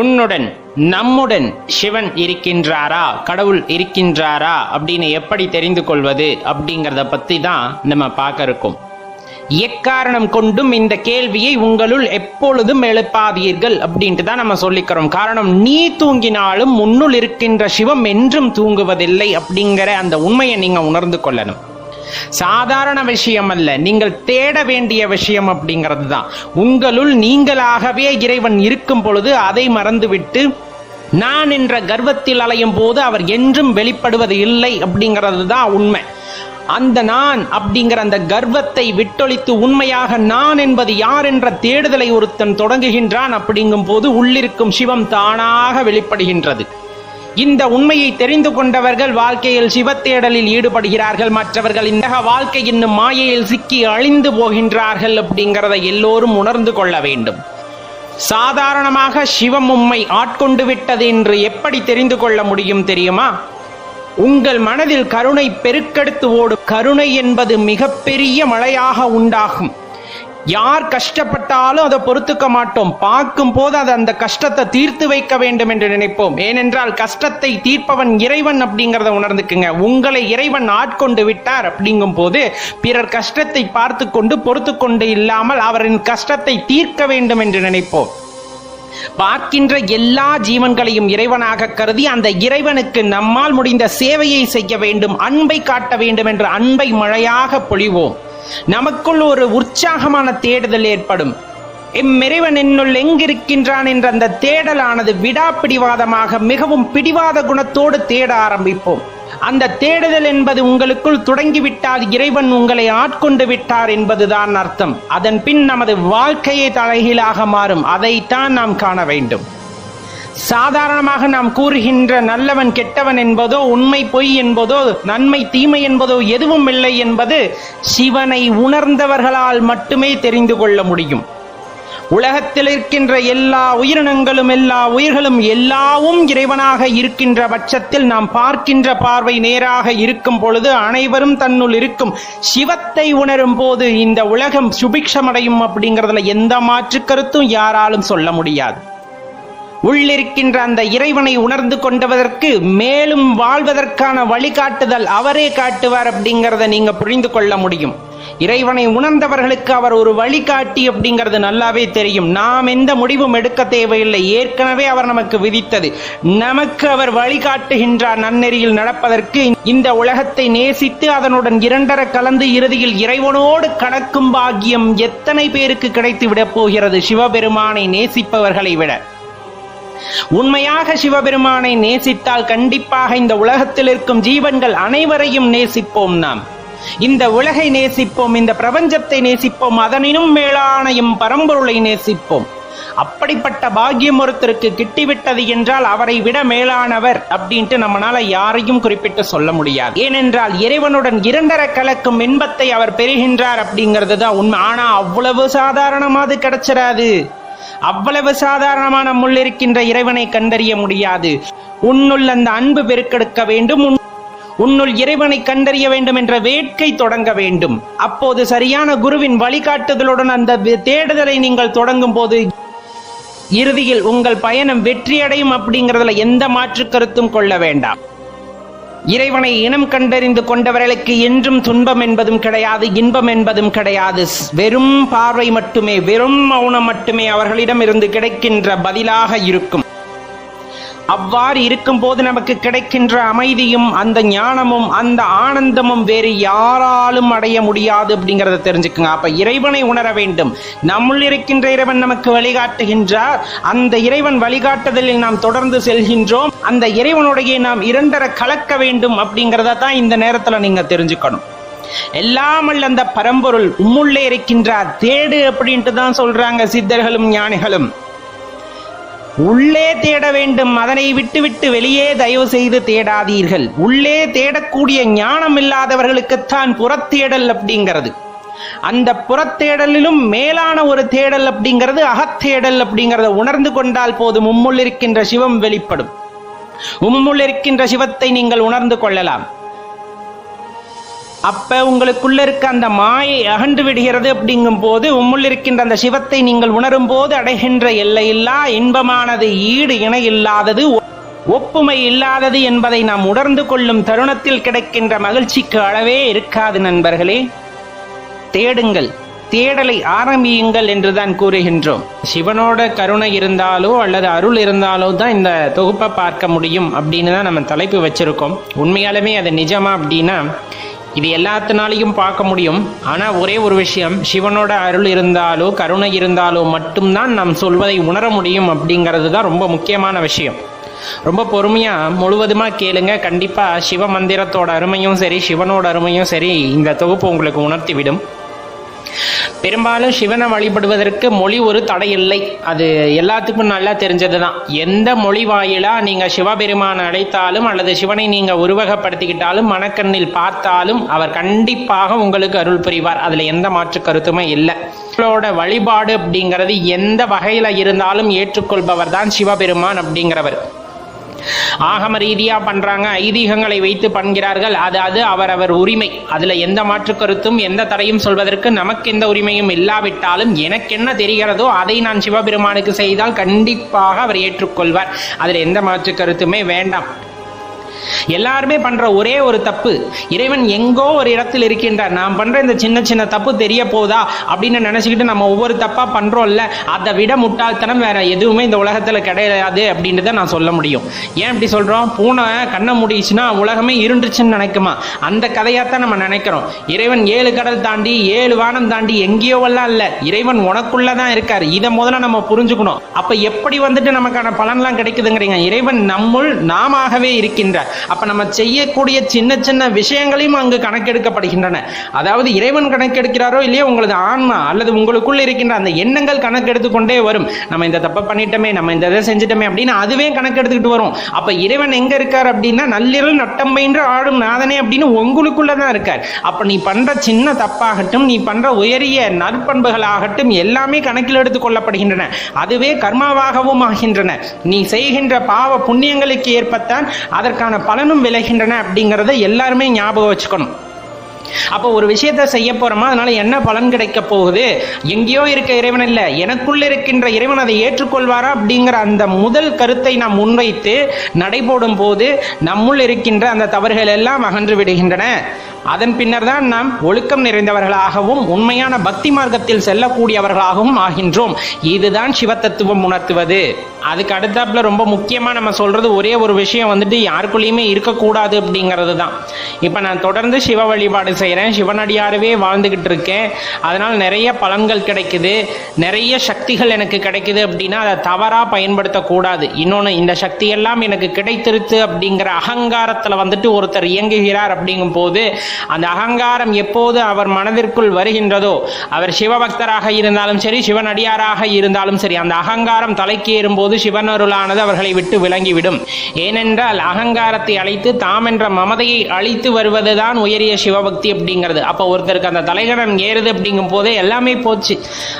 உன்னுடன் நம்முடன் சிவன் இருக்கின்றாரா? கடவுள் இருக்கின்றாரா? அப்படின்னு எப்படி தெரிந்து கொள்வது? அப்படிங்கிறத பத்தி தான் நம்ம பார்க்க இருக்கோம். எக்காரணம் கொண்டும் இந்த கேள்வியை உங்களுள் எப்பொழுதும் எழுப்பாதீர்கள் அப்படின்ட்டு தான் நம்ம சொல்லிக்கிறோம். காரணம் நீ தூங்கினாலும் முன்னுள் இருக்கின்ற சிவம் என்றும் தூங்குவதில்லை அப்படிங்கிற அந்த உண்மையை நீங்க உணர்ந்து கொள்ளணும். சாதாரண விஷயம் அல்ல நீங்கள் தேட வேண்டிய விஷயம் அப்படிங்கிறது தான் உங்களுள் நீங்களாகவே இறைவன் இருக்கும் பொழுது அதை மறந்துவிட்டு நான் என்ற கர்வத்தில் அலையும் போது அவர் என்றும் வெளிப்படுவது இல்லை அப்படிங்கிறது தான் உண்மை. அந்த நான் அப்படிங்கிற அந்த கர்வத்தை விட்டொழித்து உண்மையாக நான் என்பது யார் என்ற தேடுதலை ஒருத்தன் தொடங்குகின்றான் அப்படிங்கும் போது உள்ளிருக்கும் சிவம் தானாக வெளிப்படுகின்றது. இந்த உண்மையை தெரிந்து கொண்டவர்கள் வாழ்க்கையில் சிவத்தேடலில் ஈடுபடுகிறார்கள். மற்றவர்கள் இந்த வாழ்க்கை இன்னும் மாயையில் சிக்கி அழிந்து போகின்றார்கள் அப்படிங்கிறத எல்லோரும் உணர்ந்து கொள்ள வேண்டும். சாதாரணமாக சிவம் உம்மை ஆட்கொண்டு விட்டது என்று எப்படி தெரிந்து கொள்ள முடியும் தெரியுமா? உங்கள் மனதில் கருணை பெருக்கெடுத்து ஓடும். கருணை என்பது மிகப்பெரிய மழையாக உண்டாகும். யார் கஷ்டப்பட்டாலும் அதை பொறுத்துக்க மாட்டோம். பார்க்கும் போது அது அந்த கஷ்டத்தை தீர்த்து வைக்க வேண்டும் என்று நினைப்போம். ஏனென்றால் கஷ்டத்தை தீர்ப்பவன் இறைவன் அப்படிங்கிறத உணர்ந்துக்குங்க. உங்களை இறைவன் ஆட்கொண்டு விட்டார் அப்படிங்கும் போது பிறர் கஷ்டத்தை பார்த்து கொண்டு பொறுத்து கொண்டு இல்லாமல் அவரின் கஷ்டத்தை தீர்க்க வேண்டும் என்று நினைப்போம். பார்க்கின்ற எல்லா ஜீவன்களையும் இறைவனாக கருதி அந்த இறைவனுக்கு நம்மால் முடிந்த சேவையை செய்ய வேண்டும் அன்பை காட்ட வேண்டும் என்று அன்பை மழையாக பொழிவோம். நமக்குள் ஒரு உற்சாகமான தேடுதல் ஏற்படும். இம்மிறைவன் என்னுள் எங்கிருக்கின்றான் என்ற அந்த தேடலானது விடாப்பிடிவாதமாக மிகவும் பிடிவாத குணத்தோடு தேட ஆரம்பிப்போம். அந்த தேடுதல் என்பது உங்களுக்குள் தொடங்கிவிட்டால் இறைவன் உங்களை ஆட்கொண்டு விட்டார் என்பதுதான் அர்த்தம். அதன் பின் நமது வாழ்க்கையை தலைகீழாக மாறும். அதைத்தான் நாம் காண வேண்டும். சாதாரணமாக நாம் கூறுகின்ற நல்லவன் கெட்டவன் என்பதோ உண்மை பொய் என்பதோ நன்மை தீமை என்பதோ எதுவும் இல்லை என்பது சிவனை உணர்ந்தவர்களால் மட்டுமே தெரிந்து கொள்ள முடியும். உலகத்தில் இருக்கின்ற எல்லா உயிரினங்களும் எல்லா உயிர்களும் எல்லாவும் இறைவனாக இருக்கின்ற பட்சத்தில் நாம் பார்க்கின்ற பார்வை நேராக இருக்கும் பொழுது அனைவரும் தன்னுள் இருக்கும். சிவத்தை உணரும் போது இந்த உலகம் சுபிக்ஷமடையும் அப்படிங்கிறதுல எந்த மாற்று கருத்தும் யாராலும் சொல்ல முடியாது. உள்ளிருக்கின்ற அந்த இறைவனை உணர்ந்து கொண்டவதற்கு மேலும் வாழ்வதற்கான வழிகாட்டுதல் அவரே காட்டுவார் அப்படிங்கிறத நீங்க புரிந்து கொள்ள முடியும். இறைவனை உணர்ந்தவர்களுக்கு அவர் ஒரு வழிகாட்டி அப்படிங்கிறது நல்லாவே தெரியும். நாம் எந்த முடிவும் எடுக்க தேவையில்லை. ஏற்கனவே அவர் நமக்கு விதித்தது. நமக்கு அவர் வழிகாட்டுகின்றார் நன்னெறியில் நடப்பதற்கு. இந்த உலகத்தை நேசித்து அதனுடன் இரண்டர கலந்து இறுதியில் இறைவனோடு கணக்கும் பாக்கியம் எத்தனை பேருக்கு கிடைத்து விடப் போகிறது? சிவபெருமானை நேசிப்பவர்களை விட. உண்மையாக சிவபெருமானை நேசித்தால் கண்டிப்பாக இந்த உலகத்தில் இருக்கும் ஜீவன்கள் அனைவரையும் நேசிப்போம் நாம். இந்த உலகை நேசிப்போம் இந்த பிரபஞ்சத்தை நேசிப்போம் அதனினும் மேலான பரம்பொருளை நேசிப்போம். அப்படிப்பட்ட பாக்கியம் ஒருத்தருக்கு கிட்டிவிட்டது என்றால் அவரை விட மேலானவர் அப்படின்ட்டு நம்மளால யாரையும் குறிப்பிட்டு சொல்ல முடியாது. ஏனென்றால் இறைவனுடன் இரண்டர கலக்கும் இன்பத்தை அவர் பெறுகின்றார் அப்படிங்கிறது தான் உண்மை. ஆனா அவ்வளவு சாதாரணமாது கிடைச்சிடாது அவ்வளவு சாதாரணமான முள் இருக்கின்ற இறைவனை கண்டறிய முடியாது. உன்னுள் அந்த அன்பு பெருக்கெடுக்க வேண்டும். உன்னுள் இறைவனை கண்டறிய வேண்டும் என்ற வேட்கை தொடங்க வேண்டும். அப்போது சரியான குருவின் வழிகாட்டுதலுடன் அந்த தேடுதலை நீங்கள் தொடங்கும் போது இறுதியில் உங்கள் பயணம் வெற்றியடையும் அப்படிங்கிறதுல எந்த மாற்று கருத்தும் கொள்ள வேண்டாம். இறைவனை இனம் கண்டறிந்து கொண்டவர்களுக்கு என்றும் துன்பம் என்பதும் கிடையாது இன்பம் என்பதும் கிடையாது. வெறும் பார்வை மட்டுமே வெறும் மௌனம் மட்டுமே அவர்களிடம் இருந்து கிடைக்கின்ற பதிலாக இருக்கும். அவ்வாறு இருக்கும்போது நமக்கு கிடைக்கின்ற அமைதியும் அந்த ஞானமும் அந்த ஆனந்தமும் வேறு யாராலும் அடைய முடியாது அப்படிங்கிறத தெரிஞ்சுக்குங்க. அப்ப இறைவனை உணர வேண்டும். நம்முள் இருக்கின்ற இறைவன் நமக்கு வழிகாட்டுகின்றார். அந்த இறைவன் வழிகாட்டுதலில் நாம் தொடர்ந்து செல்கின்றோம். அந்த இறைவனுடைய நாம் இரண்டர கலக்க வேண்டும் அப்படிங்கிறத தான் இந்த நேரத்துல நீங்க தெரிஞ்சுக்கணும். எல்லாமல் அந்த பரம்பொருள் உம்முள்ளே இருக்கின்றார் தேடு அப்படின்ட்டு தான் சொல்றாங்க சித்தர்களும் ஞானிகளும். உள்ளே தேட வேண்டும் அதனை விட்டுவிட்டு வெளியே தயவு செய்து தேடாதீர்கள். உள்ளே தேடக்கூடிய ஞானம் இல்லாதவர்களுக்குத்தான் புறத்தேடல் அப்படிங்கிறது. அந்த புறத்தேடலிலும் மேலான ஒரு தேடல் அப்படிங்கிறது அகத்தேடல் அப்படிங்கிறத உணர்ந்து கொண்டால் போதும் மும்முள் இருக்கின்ற சிவம் வெளிப்படும். உம்முள் இருக்கின்ற சிவத்தை நீங்கள் உணர்ந்து கொள்ளலாம். அப்ப உங்களுக்குள்ள இருக்க அந்த மாயை அகன்று விடுகிறது அப்படிங்கும் போது உம்முள் இருக்கின்ற அந்த சிவத்தை நீங்கள் உணரும் போது அடைகின்ற எல்லையில்லா இன்பமானது ஈடு இணை இல்லாதது ஒப்புமை இல்லாதது என்பதை நாம் உணர்ந்து கொள்ளும் தருணத்தில் கிடைக்கின்ற மகிழ்ச்சிக்கு அளவே இருக்காது நண்பர்களே. தேடுங்கள் தேடலை ஆரம்பியுங்கள் என்றுதான் கூறுகின்றோம். சிவனோட கருணை இருந்தாலோ அல்லது அருள் இருந்தாலோ தான் இந்த தொகுப்பை பார்க்க முடியும் அப்படின்னு தான் நம்ம தலைப்பு வச்சிருக்கோம். உண்மையாலுமே அது நிஜமா அப்படின்னா இது எல்லாத்தினாலையும் பார்க்க முடியும். ஆனால் ஒரே ஒரு விஷயம் சிவனோட அருள் இருந்தாலோ கருணை இருந்தாலோ மட்டும்தான் நாம் சொல்வதை உணர முடியும் அப்படிங்கிறது தான் ரொம்ப முக்கியமான விஷயம். ரொம்ப பொறுமையாக முழுவதுமாக கேளுங்க. கண்டிப்பாக சிவ மந்திரத்தோட அருமையும் சரி சிவனோட அருமையும் சரி இந்த தொகுப்பு உங்களுக்கு உணர்த்திவிடும். பெரும்பாலும் சிவனை வழிபடுவதற்கு மொழி ஒரு தடை இல்லை அது எல்லாத்துக்கும் நல்லா தெரிஞ்சது தான் எந்த மொழி வாயிலாக நீங்கள் சிவபெருமான் அழைத்தாலும் அல்லது சிவனை நீங்கள் உருவகப்படுத்திக்கிட்டாலும் மனக்கண்ணில் பார்த்தாலும் அவர் கண்டிப்பாக உங்களுக்கு அருள் புரிவார். அதில் எந்த மாற்று கருத்துமே இல்லை. உங்களோட வழிபாடு அப்படிங்கிறது எந்த வகையில் இருந்தாலும் ஏற்றுக்கொள்பவர் தான் சிவபெருமான் அப்படிங்கிறவர். ஆகம ரீதியா பண்றாங்க ஐதீகங்களை வைத்து பண்கிறார்கள். அது அது அவரவர் உரிமை. அதுல எந்த மாற்று கருத்தும் எந்த தடையும் சொல்வதற்கு நமக்கு எந்த உரிமையும் இல்லாவிட்டாலும் எனக்கு என்ன தெரிகிறதோ அதை நான் சிவபெருமானுக்கு செய்தால் கண்டிப்பாக அவர் ஏற்றுக்கொள்வார். அதுல எந்த மாற்று கருத்துமே வேண்டாம். எல்லாருமே பண்ற ஒரே ஒரு தப்பு. இறைவன் எங்கோ ஒரு இடத்தில் இருக்கின்றார். நாம் பண்ற இந்த சின்ன சின்ன தப்பு தெரிய போதா அப்படின்னு நினைச்சுக்கிட்டு நம்ம ஒவ்வொரு தப்பா பண்றோம்ல அதை விட முட்டாள்தனம் வேற எதுவுமே இந்த உலகத்துல கிடையாது அப்படின்றத நான் சொல்ல முடியும். ஏன் இப்படி சொல்றோம்? பூனை கண்ணை முடிச்சுன்னா உலகமே இருண்டுச்சுன்னு நினைக்குமா? அந்த கதையாத்தான் நம்ம நினைக்கிறோம். இறைவன் ஏழு கடல் தாண்டி ஏழு வானம் தாண்டி எங்கேயோ எல்லாம் இல்ல. இறைவன் உனக்குள்ளதான் இருக்காரு. இதை முதல்ல நம்ம புரிஞ்சுக்கணும். அப்ப எப்படி வந்துட்டு நமக்கான பலன்லாம் கிடைக்குதுங்கிறீங்க. இறைவன் நம்முள் நாமாகவே இருக்கின்றார். அப்ப நம்ம செய்யக்கூடிய சின்ன சின்ன விஷயங்களையும் அங்கு கணக்கெடுக்கப்படுகின்றன. அதாவது இறைவன் கணக்கெடுக்கிறாரோ இல்லையோ உங்களது ஆன்மா அல்லது உங்களுக்குள்ள இருக்கின்ற அந்த எண்ணங்கள் கணக்கெடுத்து கொண்டே வரும். நம்ம இந்த தப்பை பண்ணிட்டோமே நம்ம இந்த இதை செஞ்சிட்டோமே அப்படின்னு அதுவே கணக்கெடுத்துக்கிட்டு வரும். அப்ப இறைவன் எங்க இருக்கார் அப்படின்னா நள்ளிரல் நட்டம்பயின்று ஆடும் நாதனே அப்படின்னு உங்களுக்குள்ளதான் இருக்கார். அப்ப நீ பண்ற சின்ன தப்பாகட்டும் நீ பண்ற உயரிய நற்பண்புகளாகட்டும் எல்லாமே கணக்கில் எடுத்துக் கொள்ளப்படுகின்றன. அதுவே கர்மாவாகவும் ஆகின்றன. நீ செய்கின்ற பாவ புண்ணியங்களுக்கு ஏற்பத்தான் அதற்கான பலனும் விளைகின்றன அப்படிங்கிறத எல்லாருமே ஞாபகம் வச்சுக்கணும். அப்போ ஒரு விஷயத்த செய்ய போறோமா? அதனால என்ன பலன் கிடைக்க போகுது? எங்கேயோ இருக்க இறைவன் இல்ல. எனக்குள்ள இருக்கின்ற இறைவன் அதை ஏற்றுக்கொள்வாரா? அப்படிங்கிற அந்த முதல் கருத்தை நாம் முன்வைத்து நடைபோடும் போது நம்முள் இருக்கின்ற அந்த தவறுகள் எல்லாம் அகன்று விடுகின்றன. அதன் பின்னர் தான் நாம் ஒழுக்கம் நிறைந்தவர்களாகவும் உண்மையான பக்தி மார்க்கத்தில் செல்லக்கூடியவர்களாகவும் ஆகின்றோம். இதுதான் சிவத்தத்துவம் உணர்த்துவது. அதுக்கு அடுத்தாப்புல ரொம்ப முக்கியமா நம்ம சொல்றது ஒரே ஒரு விஷயம் வந்துட்டு யாருக்குள்ளேயுமே இருக்கக்கூடாது அப்படிங்கிறது தான் இப்போ நான் தொடர்ந்து சிவ வழிபாடு செய்கிறேன் சிவனடியாரவே வாழ்ந்துகிட்டு இருக்கேன். அதனால் நிறைய பலன்கள் கிடைக்குது. நிறைய சக்திகள் எனக்கு கிடைக்குது அப்படின்னா அதை தவறாக பயன்படுத்தக்கூடாது. இன்னொன்று இந்த சக்தியெல்லாம் எனக்கு கிடைத்திருத்து அப்படிங்கிற அகங்காரத்தில் வந்துட்டு ஒருத்தர் இயங்குகிறார் அப்படிங்கும் போது அந்த அகங்காரம் எப்போது அவர் மனதிற்குள் வருகின்றதோ அவர் சிவபக்தராக இருந்தாலும் சரி சிவன் அடியாராக இருந்தாலும் சரி அந்த அகங்காரம் தலைக்கு ஏறும்போது சிவனருளானது அவர்களை விட்டு விளங்கிவிடும் ஏனென்றால் அகங்காரத்தை அழைத்து தாம் என்ற மமதையை அழித்து வருவதுதான் உயரிய சிவபக்தி அப்படிங்கிறது. அப்போ ஒருத்தருக்கு அந்த தலைகணம் ஏறுது அப்படிங்கும் போதே எல்லாமே போச்சு.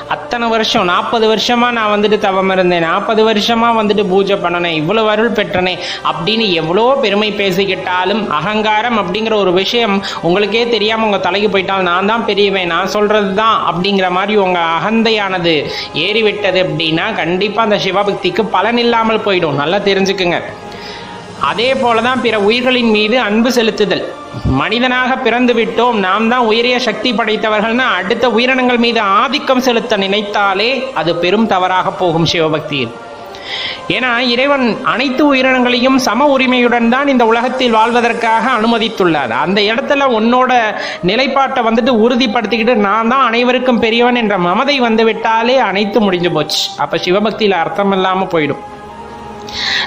அத்தனை வருஷம் நாற்பது வருஷமா நான் வந்துட்டு தவம் இருந்தேன் நாற்பது வருஷமா வந்துட்டு பூஜை பண்ணனே இவ்வளவு அருள் பெற்றனே அப்படின்னு எவ்வளோ பெருமை பேசிக்கிட்டாலும் அகங்காரம் அப்படிங்கிற ஒரு விஷயம் உங்களுக்கே தெரியாமல் உங்கள் தலைக்கு போயிட்டால் நான் தான் பெரியவன் நான் சொல்கிறது தான் அப்படிங்கிற மாதிரி உங்கள் அகந்தையானது ஏறிவிட்டது அப்படின்னா கண்டிப்பாக அந்த சிவபக்திக்கு பலன் இல்லாமல் போயிடும். நல்லா தெரிஞ்சுக்குங்க. அதே போலதான் பிற உயிர்களின் மீது அன்பு செலுத்துதல். மனிதனாக பிறந்து விட்டோம் நாம் தான் உயரிய சக்தி படைத்தவர்கள்னா அடுத்த உயிரினங்கள் மீது ஆதிக்கம் செலுத்த நினைத்தாலே அது பெரும் தவறாக போகும் சிவபக்தியில். ஏன்னா இறைவன் அனைத்து உயிரினங்களையும் சம உரிமையுடன் தான் இந்த உலகத்தில் வாழ்வதற்காக அனுமதித்துள்ளார். அந்த இடத்துல உன்னோட நிலைப்பாட்டை வந்துட்டு உறுதிப்படுத்திக்கிட்டு நான் தான் அனைவருக்கும் பெரியவன் என்ற மமதை வந்து விட்டாலே அனைத்து முடிஞ்சு போச்சு. அப்ப சிவபக்தியில அர்த்தம் இல்லாம போயிடும்.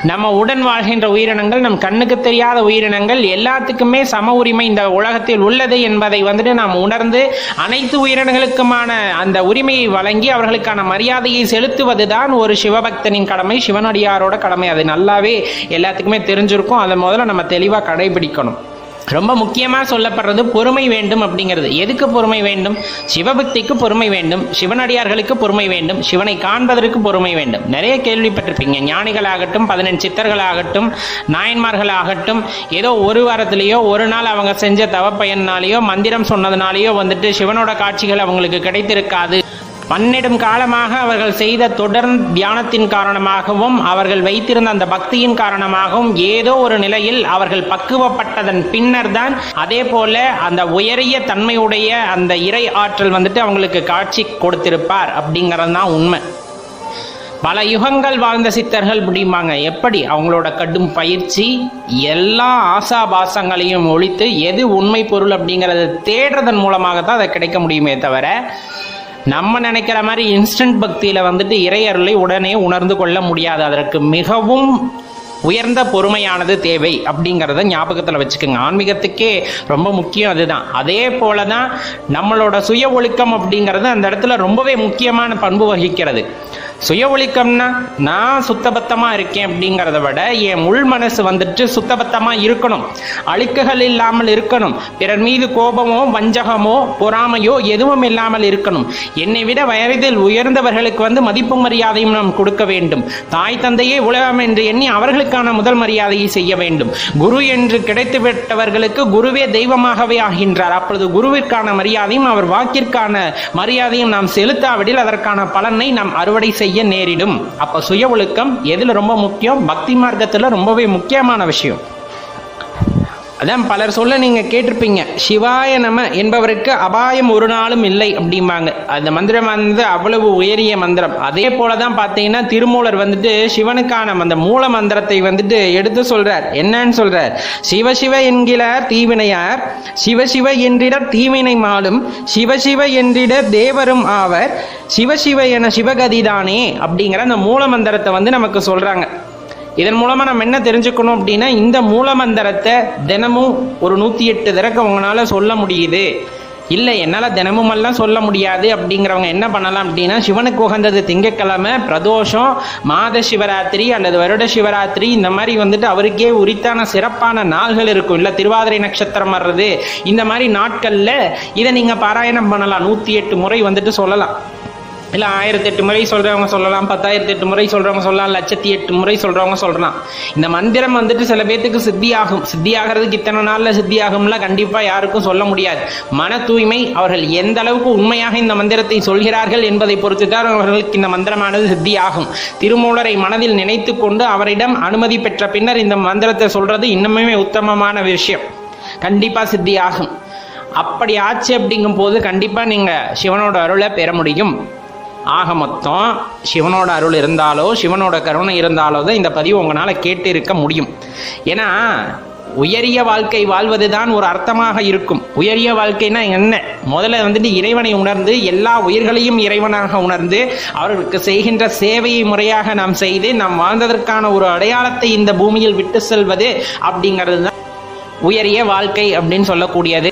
நம்ம உடன் வாழ்கின்ற உயிரினங்கள் நம் கண்ணுக்கு தெரியாத உயிரினங்கள் எல்லாத்துக்குமே சம உரிமை இந்த உலகத்தில் உள்ளது என்பதை வந்துட்டு நாம் உணர்ந்து அனைத்து உயிரினங்களுக்குமான அந்த உரிமையை வழங்கி அவர்களுக்கான மரியாதையை செலுத்துவதுதான் ஒரு சிவபக்தனின் கடமை. சிவனடியாரோட கடமை. அது நல்லாவே எல்லாத்துக்குமே தெரிஞ்சிருக்கும். அதை முதல்ல நம்ம தெளிவாக கடைபிடிக்கணும். ரொம்ப முக்கியமாக சொல்லப்படுறது பொறுமை வேண்டும் அப்படிங்கிறது. எதுக்கு பொறுமை வேண்டும்? சிவபக்திக்கு பொறுமை வேண்டும். சிவனடியார்களுக்கு பொறுமை வேண்டும். சிவனை காண்பதற்கு பொறுமை வேண்டும். நிறைய கேள்விப்பட்டிருப்பீங்க. ஞானிகளாகட்டும் பதினெண்டு சித்தர்களாகட்டும் நாயன்மார்களாகட்டும் ஏதோ ஒரு வாரத்திலேயோ ஒரு நாள் அவங்க செஞ்ச தவப்பயனாலேயோ மந்திரம் சொன்னதுனாலேயோ வந்துட்டு சிவனோட காட்சிகள் அவங்களுக்கு கிடைத்திருக்காது. பன்னெடும் காலமாக அவர்கள் செய்த தொடர் தியானத்தின் காரணமாகவும் அவர்கள் வைத்திருந்த அந்த பக்தியின் காரணமாகவும் ஏதோ ஒரு நிலையில் அவர்கள் பக்குவப்பட்டதன் பின்னர் தான் அதே போல அந்த உயரிய தன்மையுடைய அந்த இறை ஆற்றல் வந்துட்டு அவங்களுக்கு காட்சி கொடுத்திருப்பார் அப்படிங்கிறது தான் உண்மை. பல யுகங்கள் வாழ்ந்த சித்தர்கள் முடியுமாங்க? எப்படி? அவங்களோட கடும் பயிற்சி எல்லா ஆசாபாசங்களையும் ஒழித்து எது உண்மை பொருள் அப்படிங்கிறத தேடுறதன் மூலமாக தான் அதை கிடைக்க முடியுமே தவிர நம்ம நினைக்கிற மாதிரி இன்ஸ்டன்ட் பக்தியில் வந்துட்டு இறையருளை உடனே உணர்ந்து கொள்ள முடியாது. அதற்கு மிகவும் உயர்ந்த பொறுமையானது தேவை அப்படிங்கிறத ஞாபகத்தில் வச்சுக்கோங்க. ஆன்மீகத்துக்கே ரொம்ப முக்கியம் அதுதான். அதே போல தான் நம்மளோட சுய ஒழுக்கம் அப்படிங்கிறது அந்த இடத்துல ரொம்பவே முக்கியமான பண்பு வகிக்கிறது. சுய ஒழுக்கம்னா நான் சுத்தபத்தமாக இருக்கேன் அப்படிங்கிறத விட என் உள் மனசு வந்துட்டு சுத்தபத்தமாக இருக்கணும். அழுக்குகள் இல்லாமல் இருக்கணும். பிறர் மீது கோபமோ வஞ்சகமோ பொறாமையோ எதுவும் இல்லாமல் இருக்கணும். என்னை விட வயதில் உயர்ந்தவர்களுக்கு வந்து மதிப்பு மரியாதையும் நாம் கொடுக்க வேண்டும். தாய் தந்தையே உலகம் என்று எண்ணி அவர்களுக்கான முதல் மரியாதையை செய்ய வேண்டும். குரு என்று கிடைத்துவிட்டவர்களுக்கு குருவே தெய்வமாகவே ஆகின்றார். அப்பொழுது குருவிற்கான மரியாதையும் அவர் வாக்கிற்கான மரியாதையும் நாம் செலுத்தாவிடில் அதற்கான பலனை நாம் அறுவடை செய்ய நேரிடும். அப்ப சுய ஒழுக்கம் எதுல ரொம்ப முக்கியம்? பக்தி மார்க்கத்துல ரொம்பவே முக்கியமான விஷயம். அதான் பலர் சொல்ல நீங்க கேட்டிருப்பீங்க சிவாய நம என்பவருக்கு அபாயம் ஒரு நாளும் இல்லை அப்படிம்பாங்க. அந்த மந்திரம் வந்து அவ்வளவு உயரிய மந்திரம். அதே போல தான் பார்த்தீங்கன்னா திருமூலர் வந்துட்டு சிவனுக்கான அந்த மூல மந்திரத்தை வந்துட்டு எடுத்து சொல்றார். என்னன்னு சொல்றார்? சிவசிவ என்கிறார் தீவினையார் சிவசிவ என்றிட தீவினை மாலும் சிவசிவ என்றிட தேவரும் ஆவர் சிவசிவ என சிவகதிதானே அப்படிங்கிற அந்த மூல மந்திரத்தை வந்து நமக்கு சொல்றாங்க. இதன் மூலமா நம்ம என்ன தெரிஞ்சுக்கணும் அப்படின்னா இந்த மூலமந்திரத்தை தினமும் ஒரு நூத்தி எட்டு திறக்க உங்களால சொல்ல முடியுது. இல்லை என்னால் தினமும் எல்லாம் சொல்ல முடியாது அப்படிங்கிறவங்க என்ன பண்ணலாம் அப்படின்னா சிவனுக்கு உகந்தது திங்கட்கிழமை பிரதோஷம் மாத சிவராத்திரி அல்லது வருட சிவராத்திரி இந்த மாதிரி வந்துட்டு அவருக்கே உரித்தான சிறப்பான நாள்கள் இருக்கும். இல்லை திருவாதிரை நட்சத்திரம் வர்றது இந்த மாதிரி நாட்களில் இதை நீங்கள் பாராயணம் பண்ணலாம். நூற்றி எட்டு முறை வந்துட்டு சொல்லலாம். இல்லை ஆயிரத்தி எட்டு முறை சொல்கிறவங்க சொல்லலாம் பத்தாயிரத்தி எட்டு முறை சொல்கிறவங்க சொல்லலாம் லட்சத்தி எட்டு முறை சொல்கிறவங்க சொல்லலாம். இந்த மந்திரம் வந்துட்டு சில பேர்த்துக்கு சித்தியாகும். சித்தியாகிறதுக்கு இத்தனை நாளில் சித்தியாகும்லாம் கண்டிப்பாக யாருக்கும் சொல்ல முடியாது. மன தூய்மை அவர்கள் எந்த அளவுக்கு உண்மையாக இந்த மந்திரத்தை சொல்கிறார்கள் என்பதை பொறுத்து தான் அவர்களுக்கு இந்த மந்திரமானது சித்தியாகும். திருமூலரை மனதில் நினைத்து கொண்டு அவரிடம் அனுமதி பெற்ற பின்னர் இந்த மந்திரத்தை சொல்றது இன்னமுமே உத்தமமான விஷயம். கண்டிப்பாக சித்தியாகும். அப்படி ஆச்சு அப்படிங்கும் போது கண்டிப்பாக நீங்கள் சிவனோட அருளை பெற முடியும். ஆக மொத்தம் சிவனோட அருள் இருந்தாலோ சிவனோட கருணை இருந்தாலோ தான் இந்த பதிவு உங்களால் கேட்டு இருக்க முடியும். ஏன்னா உயரிய வாழ்க்கை வாழ்வது தான் ஒரு அர்த்தமாக இருக்கும். உயரிய வாழ்க்கைனா என்ன? முதல்ல வந்துட்டு இறைவனை உணர்ந்து எல்லா உயிர்களையும் இறைவனாக உணர்ந்து அவர்களுக்கு செய்கின்ற சேவையை முறையாக நாம் செய்து நாம் வாழ்ந்ததற்கான ஒரு அடையாளத்தை இந்த பூமியில் விட்டு செல்வது அப்படிங்கிறது தான் உயரிய வாழ்க்கை அப்படின்னு சொல்லக்கூடியது.